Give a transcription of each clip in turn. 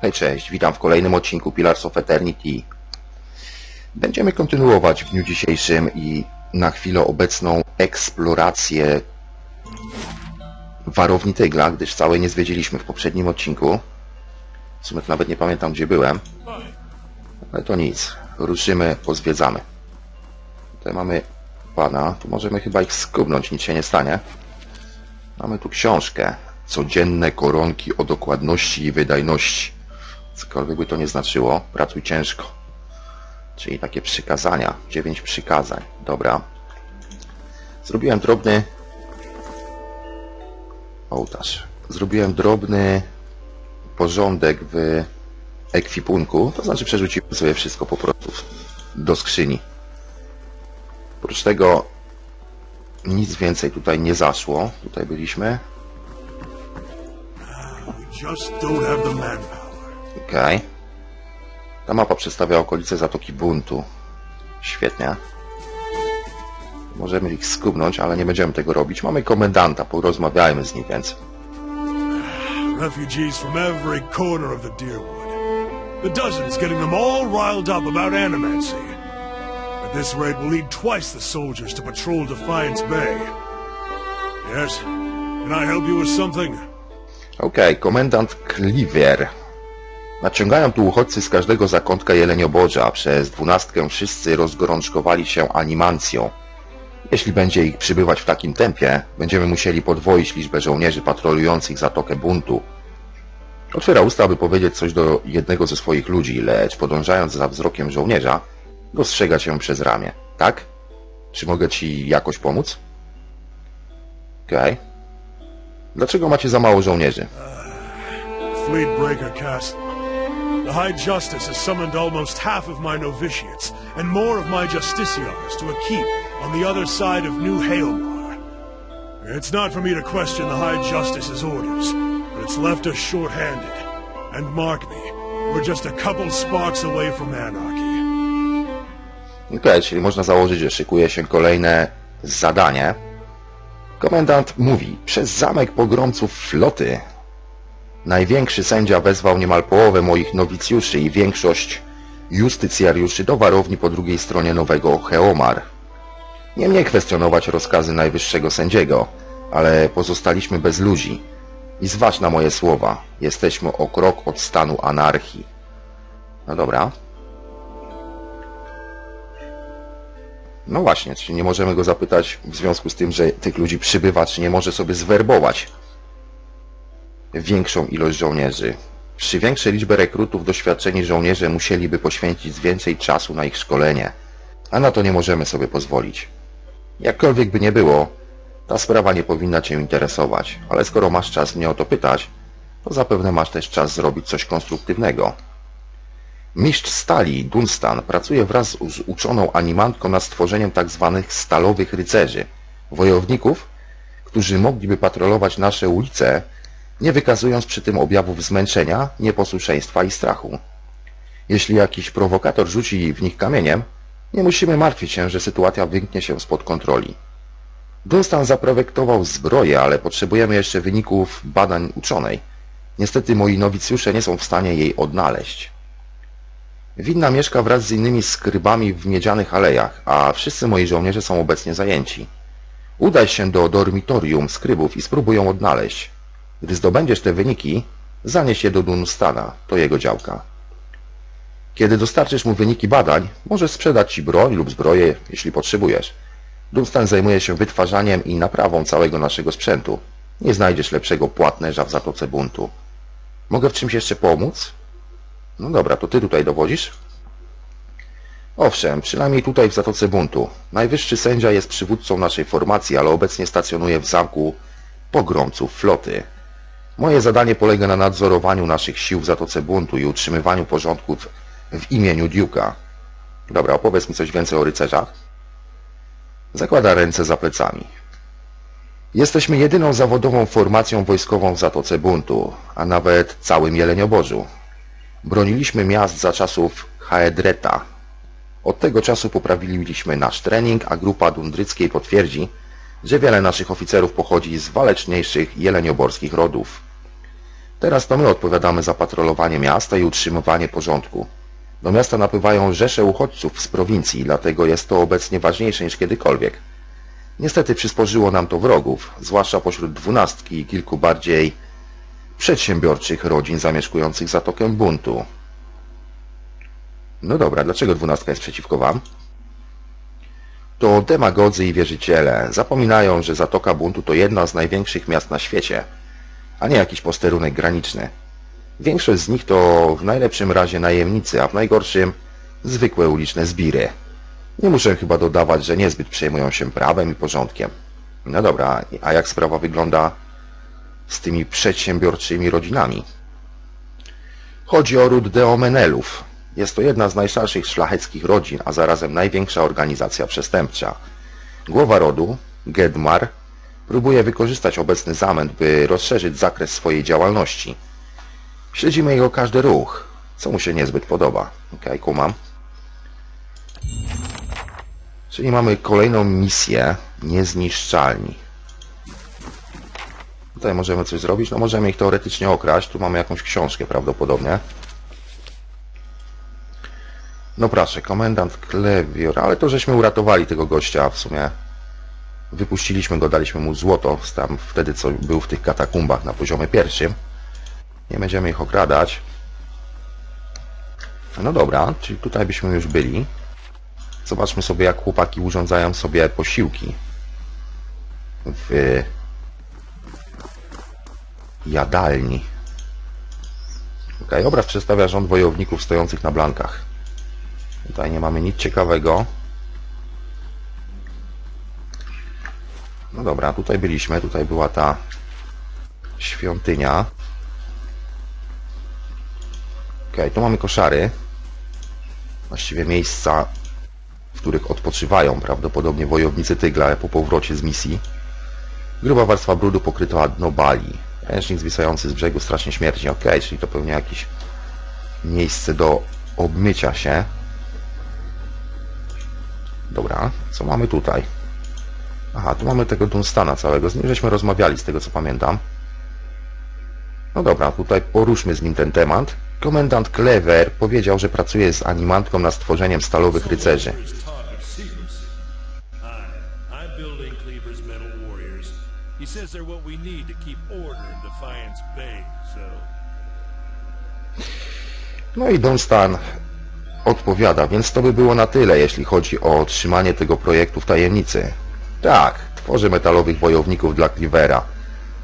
Hej, cześć, witam w kolejnym odcinku Pillars of Eternity. Będziemy kontynuować w dniu dzisiejszym i na chwilę obecną eksplorację warowni Tygla, gdyż całej nie zwiedziliśmy w poprzednim odcinku. W sumie to nawet nie pamiętam, gdzie byłem. Ale to nic. Ruszymy, pozwiedzamy. Tutaj mamy pana. Tu możemy chyba ich skubnąć, nic się nie stanie. Mamy tu książkę. Codzienne koronki o dokładności i wydajności. Cokolwiek by to nie znaczyło, pracuj ciężko. Czyli takie przykazania. Dziewięć przykazań. Dobra. Zrobiłem drobny... Ołtarz. Zrobiłem drobny porządek w ekwipunku. To znaczy przerzuciłem sobie wszystko po prostu do skrzyni. Oprócz tego nic więcej tutaj nie zaszło. Tutaj byliśmy. Okej. Ta mapa przedstawia okolice Zatoki Buntu. Świetnie. Możemy ich skubnąć, ale nie będziemy tego robić. Mamy komendanta, porozmawiajmy z nim więc. Refugees from every corner of the Deerwood. The dozens getting them all riled up about animancy. At this rate, we'll need twice the soldiers to patrol Defiance Bay. Yes? Can I help you with something? Okej, komendant Cleaver. Nadciągają tu uchodźcy z każdego zakątka Jelenioborza. Przez dwunastkę wszyscy rozgorączkowali się animancją. Jeśli będzie ich przybywać w takim tempie, będziemy musieli podwoić liczbę żołnierzy patrolujących Zatokę Buntu. Otwiera usta, aby powiedzieć coś do jednego ze swoich ludzi, lecz podążając za wzrokiem żołnierza, dostrzega się przez ramię. Tak? Czy mogę ci jakoś pomóc? Okej. Dlaczego macie za mało żołnierzy? Fleet Breaker Cast. The High Justice has summoned almost half of my novitiates and more of my justiciars to a keep on the other side of New Hailmar. It's not for me to question the High Justice's orders, but it's left us short-handed. And mark me, we're just a couple sparks away from anarchy. Okej, czyli można założyć, że szykuje się kolejne zadanie. Komendant mówi, przez zamek pogromców floty największy sędzia wezwał niemal połowę moich nowicjuszy i większość justycjariuszy do warowni po drugiej stronie nowego Heomar. Nie mnie kwestionować rozkazy najwyższego sędziego, ale pozostaliśmy bez ludzi. I zważ na moje słowa, jesteśmy o krok od stanu anarchii. No dobra. No właśnie, czy nie możemy go zapytać w związku z tym, że tych ludzi przybywa, czy nie może sobie zwerbować większą ilość żołnierzy. Przy większej liczbie rekrutów doświadczeni żołnierze musieliby poświęcić więcej czasu na ich szkolenie, a na to nie możemy sobie pozwolić. Jakkolwiek by nie było, ta sprawa nie powinna Cię interesować, ale skoro masz czas mnie o to pytać, to zapewne masz też czas zrobić coś konstruktywnego. Mistrz stali, Dunstan, pracuje wraz z uczoną animantką nad stworzeniem tzw. stalowych rycerzy, wojowników, którzy mogliby patrolować nasze ulice, nie wykazując przy tym objawów zmęczenia, nieposłuszeństwa i strachu. Jeśli jakiś prowokator rzuci w nich kamieniem, nie musimy martwić się, że sytuacja wymknie się spod kontroli. Dunstan zaprojektował zbroję, ale potrzebujemy jeszcze wyników badań uczonej. Niestety moi nowicjusze nie są w stanie jej odnaleźć. Winna mieszka wraz z innymi skrybami w miedzianych alejach, a wszyscy moi żołnierze są obecnie zajęci. Udaj się do dormitorium skrybów i spróbuj ją odnaleźć. Gdy zdobędziesz te wyniki, zanieś je do Dunstana, to jego działka. Kiedy dostarczysz mu wyniki badań, może sprzedać ci broń lub zbroję, jeśli potrzebujesz. Dunstan zajmuje się wytwarzaniem i naprawą całego naszego sprzętu. Nie znajdziesz lepszego płatnerza w Zatoce Buntu. Mogę w czymś jeszcze pomóc? No dobra, to ty tutaj dowodzisz? Owszem, przynajmniej tutaj w Zatoce Buntu. Najwyższy sędzia jest przywódcą naszej formacji, ale obecnie stacjonuje w zamku pogromców floty. Moje zadanie polega na nadzorowaniu naszych sił w Zatoce Buntu i utrzymywaniu porządku w, imieniu Duke'a. Dobra, opowiedz mi coś więcej o rycerzach. Zakłada ręce za plecami. Jesteśmy jedyną zawodową formacją wojskową w Zatoce Buntu, a nawet całym Jelenioborzu. Broniliśmy miast za czasów Haedreta. Od tego czasu poprawiliśmy nasz trening, a grupa Dundryckiej potwierdzi, że wiele naszych oficerów pochodzi z waleczniejszych jelenioborskich rodów. Teraz to my odpowiadamy za patrolowanie miasta i utrzymywanie porządku. Do miasta napływają rzesze uchodźców z prowincji, dlatego jest to obecnie ważniejsze niż kiedykolwiek. Niestety przysporzyło nam to wrogów, zwłaszcza pośród dwunastki i kilku bardziej przedsiębiorczych rodzin zamieszkujących Zatokę Buntu. No dobra, dlaczego dwunastka jest przeciwko wam? To demagodzy i wierzyciele zapominają, że Zatoka Buntu to jedna z największych miast na świecie, a nie jakiś posterunek graniczny. Większość z nich to w najlepszym razie najemnicy, a w najgorszym zwykłe uliczne zbiry. Nie muszę chyba dodawać, że niezbyt przejmują się prawem i porządkiem. No dobra, a jak sprawa wygląda z tymi przedsiębiorczymi rodzinami? Chodzi o ród Deomenelów. Jest to jedna z najstarszych szlacheckich rodzin, a zarazem największa organizacja przestępcza. Głowa rodu, Gedmar, próbuje wykorzystać obecny zamęt, by rozszerzyć zakres swojej działalności. Śledzimy jego każdy ruch, co mu się niezbyt podoba. Okej, kumam. Czyli mamy kolejną misję niezniszczalni. Tutaj możemy coś zrobić. No możemy ich teoretycznie okraść. Tu mamy jakąś książkę prawdopodobnie. No proszę, komendant Klewior, ale to żeśmy uratowali tego gościa w sumie. Wypuściliśmy go, daliśmy mu złoto tam wtedy, co był w tych katakumbach na poziomie pierwszym. Nie będziemy ich okradać. No dobra, czyli tutaj byśmy już byli. Zobaczmy sobie, jak chłopaki urządzają sobie posiłki. W jadalni. Ok, obraz przedstawia rząd wojowników stojących na blankach. Tutaj nie mamy nic ciekawego. No dobra, tutaj byliśmy, tutaj była ta świątynia. Ok, tu mamy koszary. Właściwie miejsca, w których odpoczywają prawdopodobnie wojownicy tygla po powrocie z misji. Gruba warstwa brudu pokryta dno bali. Ręcznik zwisający z brzegu strasznie śmierci. Ok, czyli to pewnie jakieś miejsce do obmycia się. Dobra, co mamy tutaj? Aha, tu mamy tego Dunstana całego. Z nim żeśmy rozmawiali, z tego co pamiętam. No dobra, tutaj poruszmy z nim ten temat. Komendant Clever powiedział, że pracuje z animantką nad stworzeniem stalowych rycerzy. No i Dunstan odpowiada, więc to by było na tyle, jeśli chodzi o trzymanie tego projektu w tajemnicy. Tak, tworzy metalowych wojowników dla Cleavera.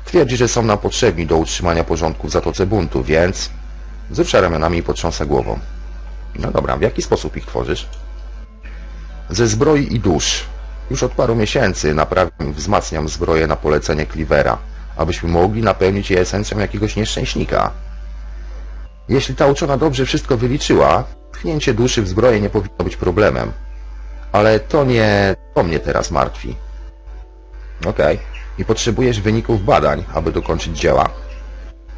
Twierdzi, że są nam potrzebni do utrzymania porządku w Zatoce Buntu, więc wzrusza ramionami i potrząsa głową. No dobra, w jaki sposób ich tworzysz? Ze zbroi i dusz. Już od paru miesięcy naprawiam wzmacniam zbroję na polecenie Cleavera, abyśmy mogli napełnić je esencją jakiegoś nieszczęśnika. Jeśli ta uczona dobrze wszystko wyliczyła, tchnięcie duszy w zbroję nie powinno być problemem. Ale to nie to mnie teraz martwi. Okej. I potrzebujesz wyników badań, aby dokończyć dzieła.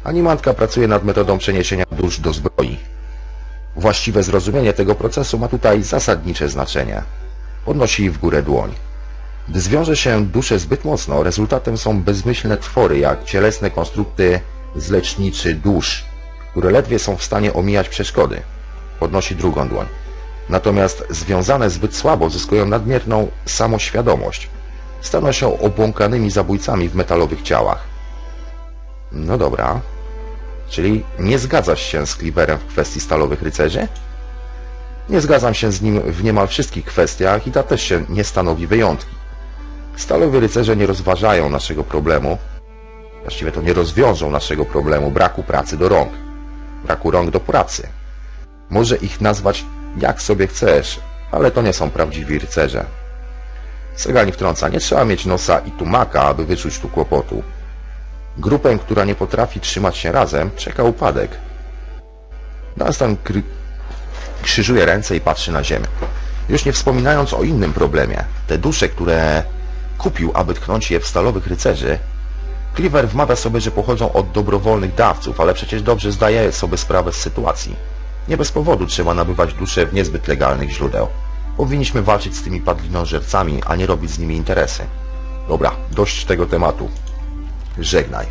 Animantka pracuje nad metodą przeniesienia dusz do zbroi. Właściwe zrozumienie tego procesu ma tutaj zasadnicze znaczenie. Podnosi w górę dłoń. Gdy zwiąże się duszę zbyt mocno, rezultatem są bezmyślne twory, jak cielesne konstrukty z leczniczy dusz, które ledwie są w stanie omijać przeszkody. Podnosi drugą dłoń. Natomiast związane zbyt słabo zyskują nadmierną samoświadomość. Staną się obłąkanymi zabójcami w metalowych ciałach. No dobra. Czyli nie zgadzasz się z Cleaverem w kwestii stalowych rycerzy? Nie zgadzam się z nim w niemal wszystkich kwestiach i ta też się nie stanowi wyjątki. Stalowi rycerze nie rozważają naszego problemu, właściwie to nie rozwiążą naszego problemu braku pracy do rąk, braku rąk do pracy. Może ich nazwać jak sobie chcesz, ale to nie są prawdziwi rycerze. Segani wtrąca, nie trzeba mieć nosa i tumaka, aby wyczuć tu kłopotu. Grupę, która nie potrafi trzymać się razem, czeka upadek. Dunstan kry... krzyżuje ręce i patrzy na ziemię. Już nie wspominając o innym problemie. Te dusze, które kupił, aby tknąć je w stalowych rycerzy, Cleaver wmawia sobie, że pochodzą od dobrowolnych dawców, ale przecież dobrze zdaje sobie sprawę z sytuacji. Nie bez powodu trzeba nabywać dusze w niezbyt legalnych źródeł. Powinniśmy walczyć z tymi padlinożercami, a nie robić z nimi interesy. Dobra, dość tego tematu. Żegnaj.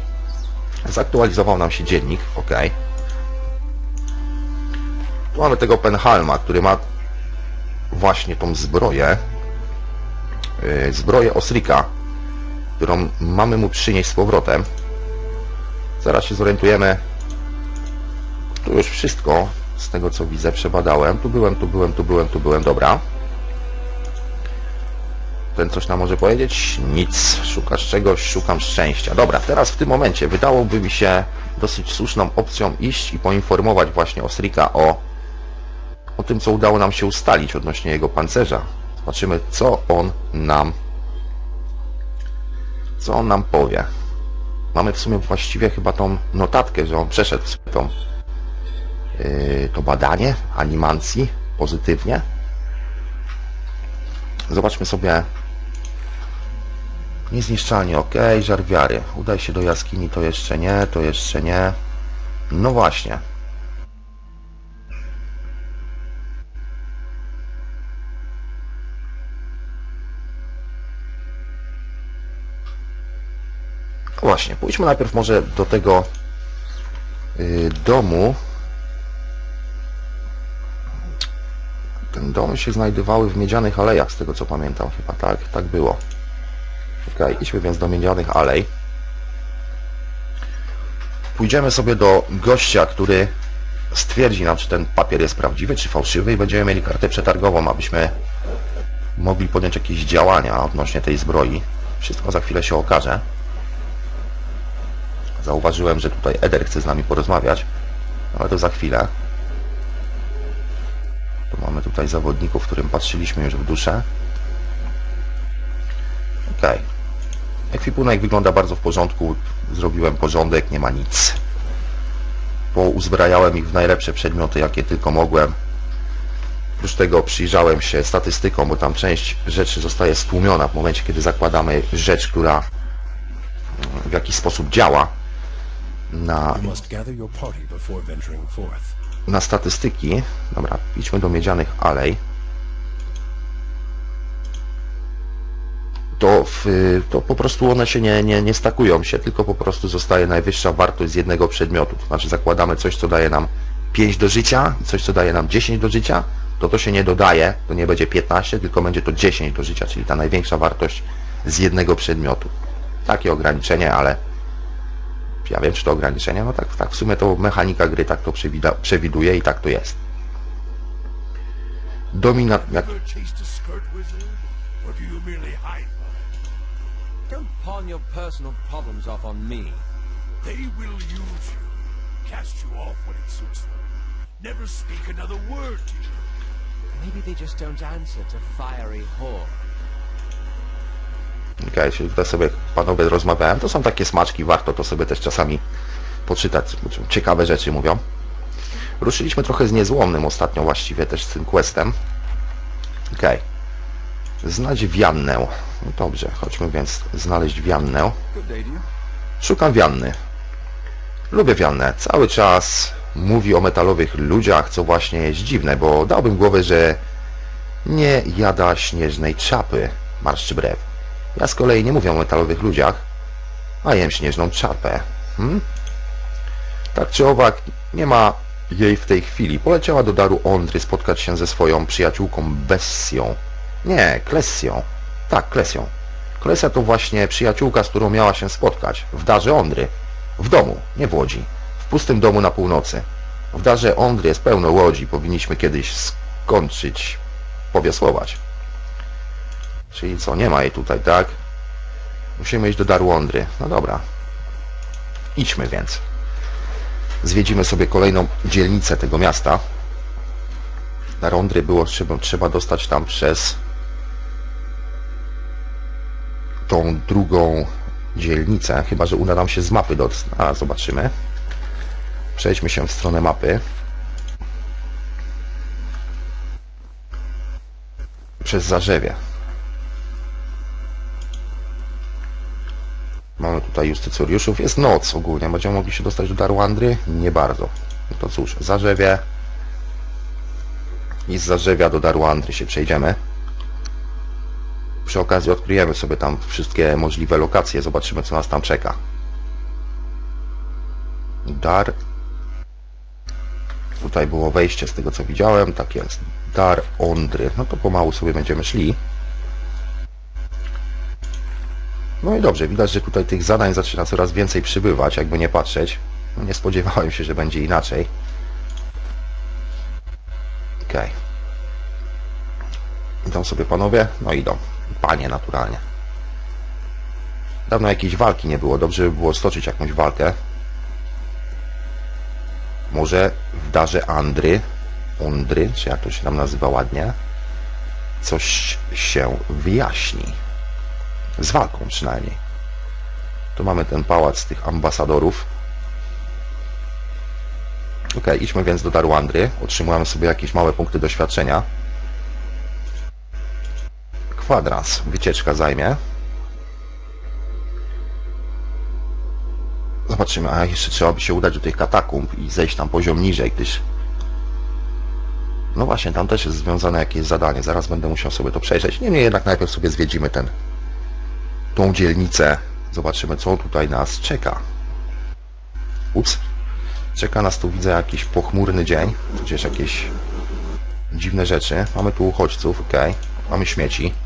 Zaktualizował nam się dziennik, ok. Tu mamy tego Penhalma, który ma właśnie tą zbroję. Yy, zbroję Osrika, którą mamy mu przynieść z powrotem. Zaraz się zorientujemy. Tu już wszystko, z tego co widzę, przebadałem. Tu byłem, tu byłem, tu byłem, tu byłem, dobra. Ten coś nam może powiedzieć? Nic. Szukasz czegoś, szukam szczęścia. Dobra, teraz w tym momencie wydałoby mi się dosyć słuszną opcją iść i poinformować właśnie Osrika o, o tym, co udało nam się ustalić odnośnie jego pancerza. Zobaczymy, co on nam co on nam powie. Mamy w sumie właściwie chyba tą notatkę, że on przeszedł tą, yy, to badanie animacji pozytywnie. Zobaczmy sobie Niezniszczalnie, ok, żar wiary. Udaj się do jaskini, to jeszcze nie, to jeszcze nie. No właśnie. No Właśnie, pójdźmy najpierw może do tego yy, domu. Ten domy się znajdowały w Miedzianych Alejach, z tego co pamiętam chyba, tak? Tak było. Okej, idźmy więc do Miedzianych Alej. Pójdziemy sobie do gościa, który stwierdzi nam, czy ten papier jest prawdziwy, czy fałszywy i będziemy mieli kartę przetargową, abyśmy mogli podjąć jakieś działania odnośnie tej zbroi. Wszystko za chwilę się okaże. Zauważyłem, że tutaj Eder chce z nami porozmawiać, ale to za chwilę. Tu mamy tutaj zawodników, którym patrzyliśmy już w duszę. Okej. Ekwipunek wygląda bardzo w porządku. Zrobiłem porządek, nie ma nic. Pouzbrajałem ich w najlepsze przedmioty, jakie tylko mogłem. Oprócz tego przyjrzałem się statystykom, bo tam część rzeczy zostaje stłumiona w momencie, kiedy zakładamy rzecz, która w jakiś sposób działa na, na statystyki. Dobra, idźmy do miedzianych alej. To, w, to po prostu one się nie, nie, nie stakują się, tylko po prostu zostaje najwyższa wartość z jednego przedmiotu. To znaczy zakładamy coś, co daje nam 5 do życia i coś, co daje nam 10 do życia, to to się nie dodaje, to nie będzie 15, tylko będzie to 10 do życia, czyli ta największa wartość z jednego przedmiotu. Takie ograniczenie, ale ja wiem, czy to ograniczenie, no tak, tak w sumie to mechanika gry tak to przewiduje i tak to jest. Dominat... Jak, Don't pawn your personal problems off on me. They will use you, cast you off when it suits them. Never speak another word to you. Maybe they just don't answer to fiery whore. Okej, czyli tutaj sobie panowie rozmawiałem. To są takie smaczki, warto to sobie też czasami poczytać. Ciekawe rzeczy mówią. Ruszyliśmy trochę z niezłomnym ostatnio właściwie też z tym questem. Okej. Znać wiannę. No Dobrze, chodźmy więc znaleźć wiannę. Szukam wianny. Lubię wiannę. Cały czas mówi o metalowych ludziach, co właśnie jest dziwne, bo dałbym głowę, że nie jada śnieżnej czapy, marszczy brew. Ja z kolei nie mówię o metalowych ludziach, a jem śnieżną czapę. Hmm? Tak czy owak, nie ma jej w tej chwili. Poleciała do daru Ondry spotkać się ze swoją przyjaciółką Bessią. Nie, Klesją. Tak, Klesją. Klesia to właśnie przyjaciółka, z którą miała się spotkać. W darze Ondry. W domu, nie w Łodzi. W pustym domu na północy. W darze Ondry jest pełno łodzi. Powinniśmy kiedyś skończyć powiosłować. Czyli co, nie ma jej tutaj, tak? Musimy iść do daru Ondry. No dobra. Idźmy więc. Zwiedzimy sobie kolejną dzielnicę tego miasta. Dar Ondry było trzeba, trzeba dostać tam przez tą drugą dzielnicę, chyba że uda nam się z mapy do... A, zobaczymy. Przejdźmy się w stronę mapy. Przez Zarzewie. Mamy tutaj justycjoriuszów. Jest noc ogólnie. Będziemy mogli się dostać do Darłandry? Nie bardzo. No to cóż, Zarzewie. I z Zarzewia do Darłandry się przejdziemy. Przy okazji odkryjemy sobie tam wszystkie możliwe lokacje, zobaczymy co nas tam czeka. Dar. Tutaj było wejście z tego co widziałem, tak jest. Dar Ondry. No to pomału sobie będziemy szli. No i dobrze, widać, że tutaj tych zadań zaczyna coraz więcej przybywać, jakby nie patrzeć. No nie spodziewałem się, że będzie inaczej. Okej. Idą sobie panowie? No idą. Panie naturalnie. Dawno jakiejś walki nie było. Dobrze by było stoczyć jakąś walkę. Może w darze Andry, Undry, czy jak to się tam nazywa ładnie, coś się wyjaśni. Z walką przynajmniej. Tu mamy ten pałac tych ambasadorów. Ok, idźmy więc do daru Andry. Otrzymujemy sobie jakieś małe punkty doświadczenia. Kwadrans. Wycieczka zajmie. Zobaczymy, a jeszcze trzeba by się udać do tych katakumb i zejść tam poziom niżej, gdyż... No właśnie, tam też jest związane jakieś zadanie. Zaraz będę musiał sobie to przejrzeć. Niemniej jednak najpierw sobie zwiedzimy ten... tą dzielnicę. Zobaczymy, co tutaj nas czeka. Ups. Czeka nas tu, widzę, jakiś pochmurny dzień. Tudzież jakieś dziwne rzeczy. Mamy tu uchodźców, ok. Mamy śmieci.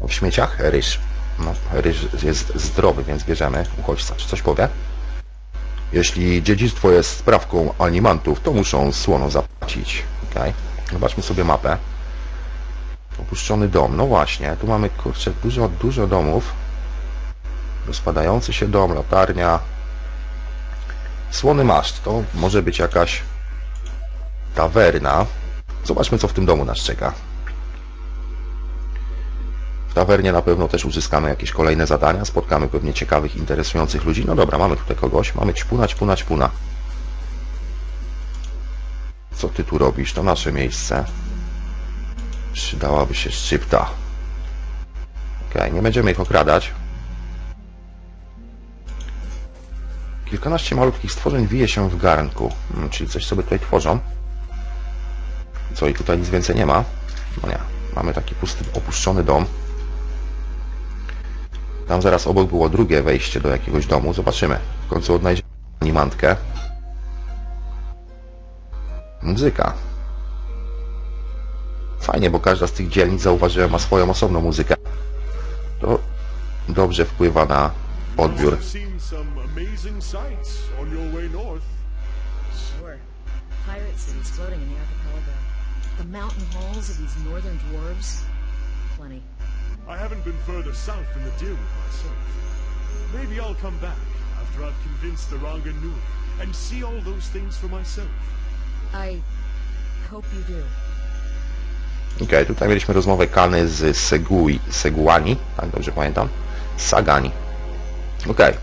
W śmieciach ryż. No, ryż jest zdrowy, więc bierzemy uchodźca. Czy coś powie? Jeśli dziedzictwo jest sprawką animantów, to muszą słono zapłacić. Ok. Zobaczmy sobie mapę. Opuszczony dom. No właśnie, tu mamy, kurczę, dużo, dużo domów. Rozpadający się dom, latarnia. Słony maszt. To może być jakaś tawerna. Zobaczmy, co w tym domu nas czeka. Tawernie na pewno też uzyskamy jakieś kolejne zadania, spotkamy pewnie ciekawych, interesujących ludzi. No dobra, mamy tutaj kogoś, mamy ćpuna, ćpuna, ćpuna. Co ty tu robisz? To nasze miejsce. Przydałaby się szczypta. Okej, nie będziemy ich okradać. Kilkanaście malutkich stworzeń wije się w garnku. Hmm, czyli coś sobie tutaj tworzą. Co i tutaj nic więcej nie ma? No nie. Mamy taki pusty, opuszczony dom. Tam zaraz obok było drugie wejście do jakiegoś domu. Zobaczymy. W końcu odnajdziemy animantkę. Muzyka. Fajnie, bo każda z tych dzielnic, zauważyłem, ma swoją osobną muzykę. To dobrze wpływa na odbiór. I've seen some amazing sights on your way north. Sure. Pirate cities floating in the archipelago. The mountain halls of these northern dwarves? Plenty. I haven't been further south than the Dirwood myself. Maybe I'll come back after I've convinced the Ranganui and see all those things for myself. I hope you do. Okej, tutaj mieliśmy rozmowę Kany z Segui, Seguani, tak dobrze pamiętam? Sagani. Okej.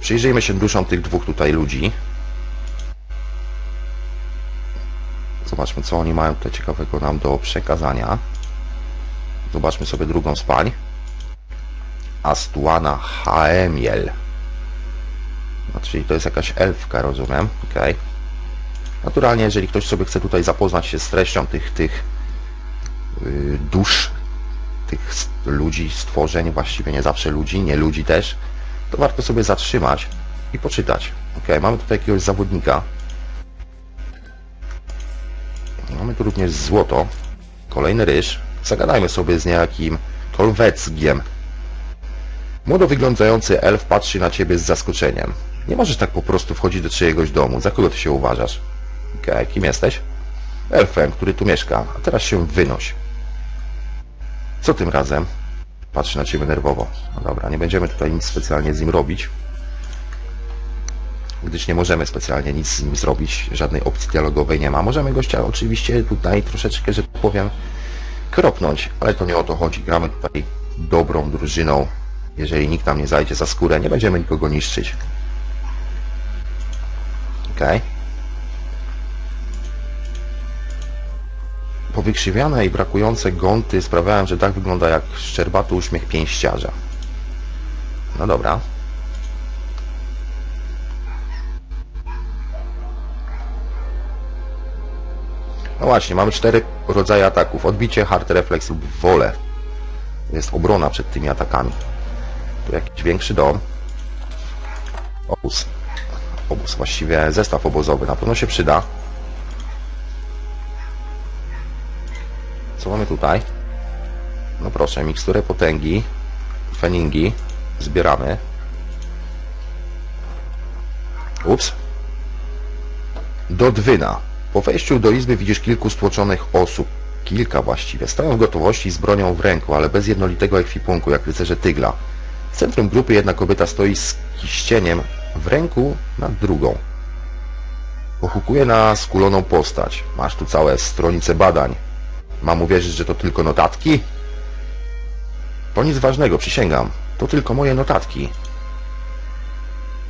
Przyjrzyjmy się duszom tych dwóch tutaj ludzi. Zobaczmy, co oni mają tutaj ciekawego nam do przekazania. Zobaczmy sobie drugą z pań. Astuana Haemiel. No, czyli to jest jakaś elfka, rozumiem. Okej. Naturalnie, jeżeli ktoś sobie chce tutaj zapoznać się z treścią tych, tych y, dusz, tych ludzi, stworzeń, właściwie nie zawsze ludzi, nie ludzi też, to warto sobie zatrzymać i poczytać. Ok, mamy tutaj jakiegoś zawodnika. Mamy tu również złoto. Kolejny ryż. Zagadajmy sobie z niejakim Tolwecgiem. Młodo wyglądający elf patrzy na ciebie z zaskoczeniem. Nie możesz tak po prostu wchodzić do czyjegoś domu. Za kogo ty się uważasz? Okej, kim jesteś? Elfem, który tu mieszka, a teraz się wynoś. Co tym razem? Patrzy na ciebie nerwowo. No dobra, nie będziemy tutaj nic specjalnie z nim robić. Gdyż nie możemy specjalnie nic z nim zrobić, żadnej opcji dialogowej nie ma. Możemy gościa oczywiście tutaj troszeczkę, że tak powiem, kropnąć, ale to nie o to chodzi. Gramy tutaj dobrą drużyną. Jeżeli nikt nam nie zajdzie za skórę, nie będziemy nikogo niszczyć. Okej. Powykrzywiane i brakujące gąty sprawiają, że tak wygląda jak szczerbaty uśmiech pięściarza. No dobra. Właśnie, mamy cztery rodzaje ataków. Odbicie, hard reflex lub wolę. Jest obrona przed tymi atakami. Tu jakiś większy dom. Obóz. obóz, właściwie zestaw obozowy. Na pewno się przyda. Co mamy tutaj? No proszę, miksturę potęgi, feningi, zbieramy. Ups. Do Dwyna. Po wejściu do izby widzisz kilku stłoczonych osób. Kilka właściwie. Stoją w gotowości z bronią w ręku, ale bez jednolitego ekwipunku, jak rycerze Tygla. W centrum grupy jedna kobieta stoi z kiścieniem w ręku nad drugą. Pochukuje na skuloną postać. Masz tu całe stronice badań. Mam uwierzyć, że to tylko notatki? To nic ważnego, przysięgam. To tylko moje notatki.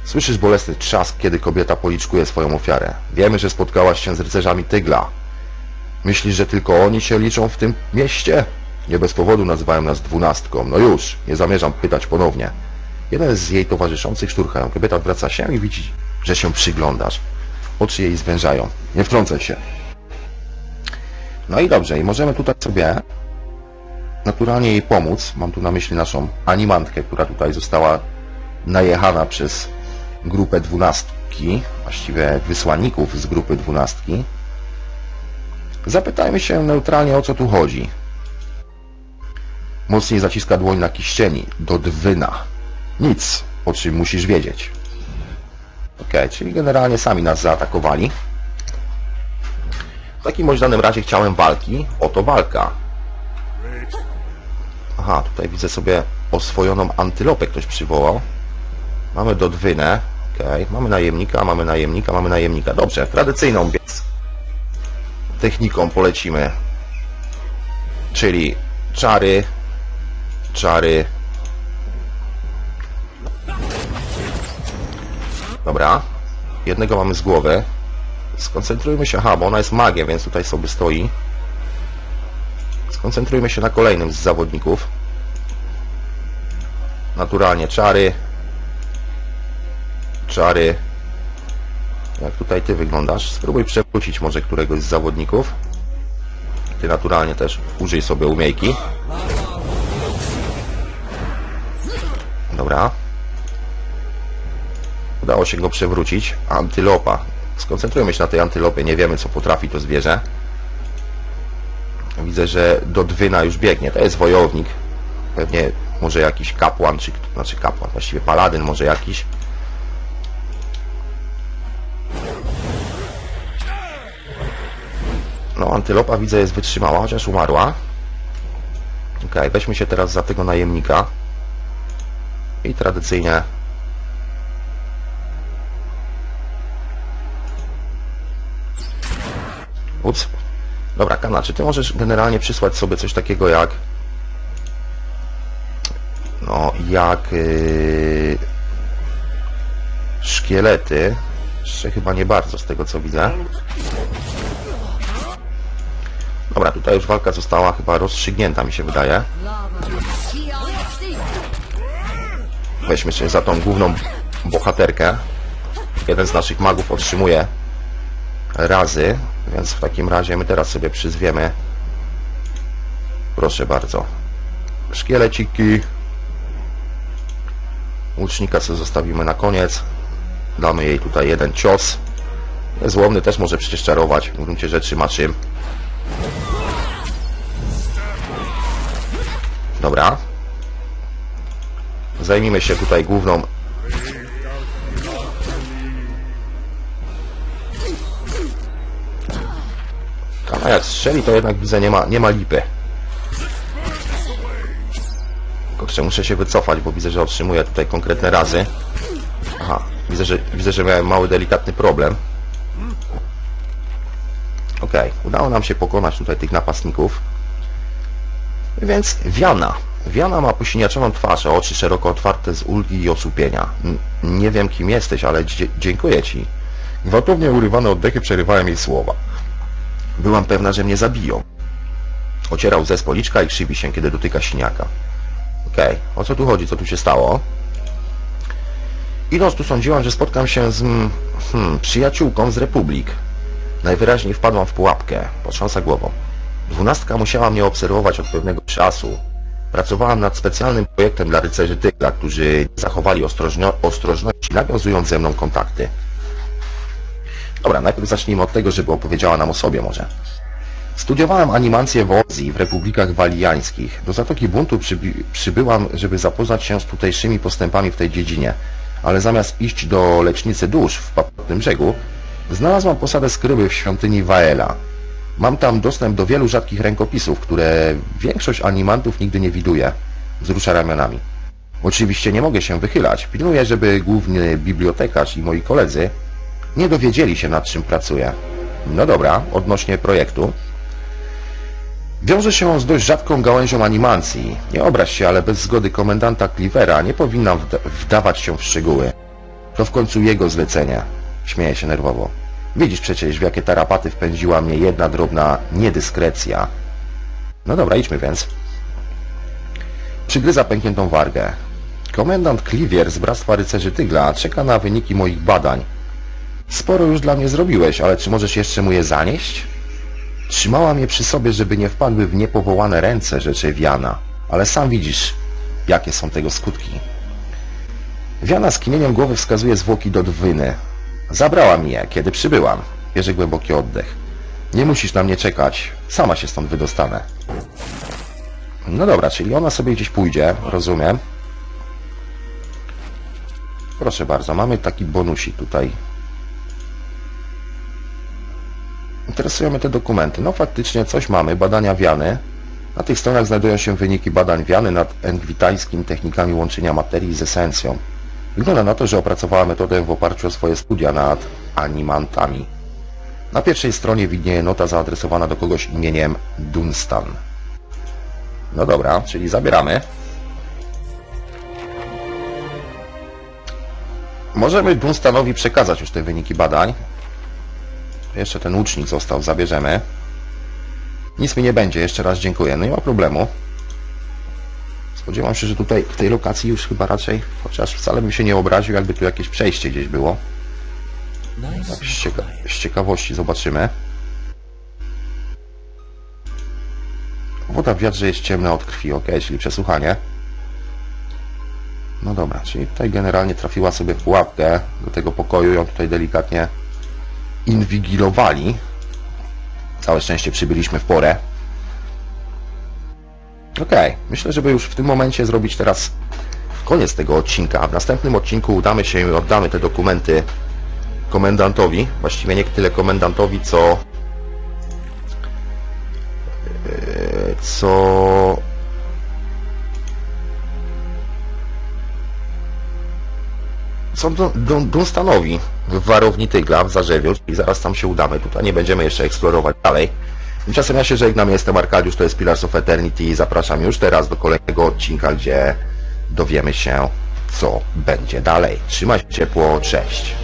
Słyszysz bolesny trzask, kiedy kobieta policzkuje swoją ofiarę. Wiemy, że spotkałaś się z rycerzami Tygla. Myślisz, że tylko oni się liczą w tym mieście? Nie bez powodu nazywają nas dwunastką. No już, nie zamierzam pytać ponownie. Jeden z jej towarzyszących szturcha. Kobieta odwraca się i widzi, że się przyglądasz. Oczy jej zwężają. Nie wtrącaj się. No i dobrze, i możemy tutaj sobie naturalnie jej pomóc. Mam tu na myśli naszą animantkę, która tutaj została najechana przez grupę dwunastki, właściwie wysłanników z grupy dwunastki. Zapytajmy się neutralnie o co tu chodzi. Mocniej zaciska dłoń na kiścieni, do dwyna. Nic, o czym musisz wiedzieć. Ok, czyli generalnie sami nas zaatakowali. W takim bądź danym razie chciałem walki, oto walka. Aha, tutaj widzę sobie oswojoną antylopę ktoś przywołał. Mamy dodwynę. Okej, mamy najemnika, mamy najemnika, mamy najemnika. Dobrze, tradycyjną więc techniką polecimy. Czyli czary, czary. Dobra. Jednego mamy z głowy. Skoncentrujmy się, aha, bo ona jest magiem, więc tutaj sobie stoi. Skoncentrujmy się na kolejnym z zawodników. Naturalnie czary. Czary. Jak tutaj ty wyglądasz? Spróbuj przewrócić może któregoś z zawodników. Ty naturalnie też użyj sobie umiejki. Dobra. Udało się go przewrócić. Antylopa. Skoncentrujmy się na tej antylopie. Nie wiemy, co potrafi to zwierzę. Widzę, że do Dwyna już biegnie. To jest wojownik. Pewnie może jakiś kapłan, czy znaczy kapłan, właściwie paladyn może jakiś. No, antylopa widzę jest wytrzymała, chociaż umarła. Ok, weźmy się teraz za tego najemnika. I tradycyjnie Ups. Dobra, Kana, czy ty możesz generalnie przysłać sobie coś takiego jak no, jak yy, szkielety jeszcze chyba nie bardzo z tego co widzę dobra, tutaj już walka została chyba rozstrzygnięta mi się wydaje. Weźmy się za tą główną bohaterkę. Jeden z naszych magów otrzymuje razy, więc w takim razie my teraz sobie przyzwiemy. Proszę bardzo. Szkieleciki. Łucznika sobie zostawimy na koniec. Damy jej tutaj jeden cios. Złomny też może przecież czarować w gruncie rzeczy ma czym dobra zajmijmy się tutaj główną A jak strzeli, to jednak widzę, nie ma, nie ma lipy. Kurczę, muszę się wycofać, bo widzę, że otrzymuję tutaj konkretne razy. Aha, widzę, że, widzę, że miałem mały, delikatny problem. Okej, udało nam się pokonać tutaj tych napastników. Więc Wiana. Wiana ma posiniaczoną twarz, oczy szeroko otwarte z ulgi i osłupienia. N nie wiem, kim jesteś, ale dziękuję ci. Gwałtownie urywane oddechy przerywałem jej słowa. Byłam pewna, że mnie zabiją. Ocierał ze spoliczka i krzywi się, kiedy dotyka siniaka. Okej, o co tu chodzi? Co tu się stało? Idąc tu sądziłam, że spotkam się z mm, hmm, przyjaciółką z Republik. Najwyraźniej wpadłam w pułapkę. Potrząsa głową. Dwunastka musiała mnie obserwować od pewnego czasu. Pracowałam nad specjalnym projektem dla rycerzy Tygla, którzy zachowali ostrożno ostrożności, nawiązując ze mną kontakty. Dobra, najpierw zacznijmy od tego, żeby opowiedziała nam o sobie może. Studiowałem animację w Ozji w republikach walijańskich. Do Zatoki Buntu przybi- przybyłam, żeby zapoznać się z tutejszymi postępami w tej dziedzinie, ale zamiast iść do lecznicy dusz w Papatnym Brzegu, znalazłam posadę skryby w świątyni Waela. Mam tam dostęp do wielu rzadkich rękopisów, które większość animantów nigdy nie widuje. Wzrusza ramionami. Oczywiście nie mogę się wychylać. Pilnuję, żeby główny bibliotekarz i moi koledzy nie dowiedzieli się nad czym pracuję. No dobra, odnośnie projektu. Wiąże się on z dość rzadką gałęzią animacji. Nie obraź się, ale bez zgody komendanta Clivera nie powinnam wda- wdawać się w szczegóły. To w końcu jego zlecenie. Śmieje się nerwowo. Widzisz przecież, w jakie tarapaty wpędziła mnie jedna drobna niedyskrecja. No dobra, idźmy więc. Przygryza pękniętą wargę. Komendant Clivier z Bractwa Rycerzy Tygla czeka na wyniki moich badań. Sporo już dla mnie zrobiłeś, ale czy możesz jeszcze mu je zanieść? Trzymała mnie przy sobie, żeby nie wpadły w niepowołane ręce, rzeczy Wiana. Ale sam widzisz, jakie są tego skutki. Wiana skinieniem głowy wskazuje zwłoki do Dwyny. Zabrała mi je, kiedy przybyłam. Bierze głęboki oddech. Nie musisz na mnie czekać. Sama się stąd wydostanę. No dobra, czyli ona sobie gdzieś pójdzie, rozumiem. Proszę bardzo, mamy taki bonusik tutaj. Interesują mnie te dokumenty. No faktycznie coś mamy, badania wiany. Na tych stronach znajdują się wyniki badań wiany nad engwitańskimi technikami łączenia materii z esencją. Wygląda na to, że opracowała metodę w oparciu o swoje studia nad animantami. Na pierwszej stronie widnieje nota zaadresowana do kogoś imieniem Dunstan. No dobra, czyli zabieramy. Możemy Dunstanowi przekazać już te wyniki badań. Jeszcze ten łucznik został, zabierzemy. Nic mi nie będzie, jeszcze raz dziękuję. No nie ma problemu. Spodziewam się, że tutaj w tej lokacji już chyba raczej, chociaż wcale bym się nie obraził, jakby tu jakieś przejście gdzieś było. Tak z, cieka z ciekawości zobaczymy. Woda w wiatrze jest ciemna od krwi, ok, czyli przesłuchanie. No dobra, czyli tutaj generalnie trafiła sobie w pułapkę do tego pokoju, ją tutaj delikatnie inwigilowali. Całe szczęście przybyliśmy w porę. Okej, myślę, żeby już w tym momencie zrobić teraz koniec tego odcinka. W następnym odcinku udamy się i oddamy te dokumenty komendantowi. Właściwie nie tyle komendantowi, co yy, co co Dun- Dun- Dunstanowi w warowni Tygla w Zarzewiu, czyli zaraz tam się udamy. Tutaj nie będziemy jeszcze eksplorować dalej. Tymczasem ja się żegnam, jestem Arkadiusz, to jest Pillars of Eternity i zapraszam już teraz do kolejnego odcinka, gdzie dowiemy się, co będzie dalej. Trzymaj się ciepło, cześć.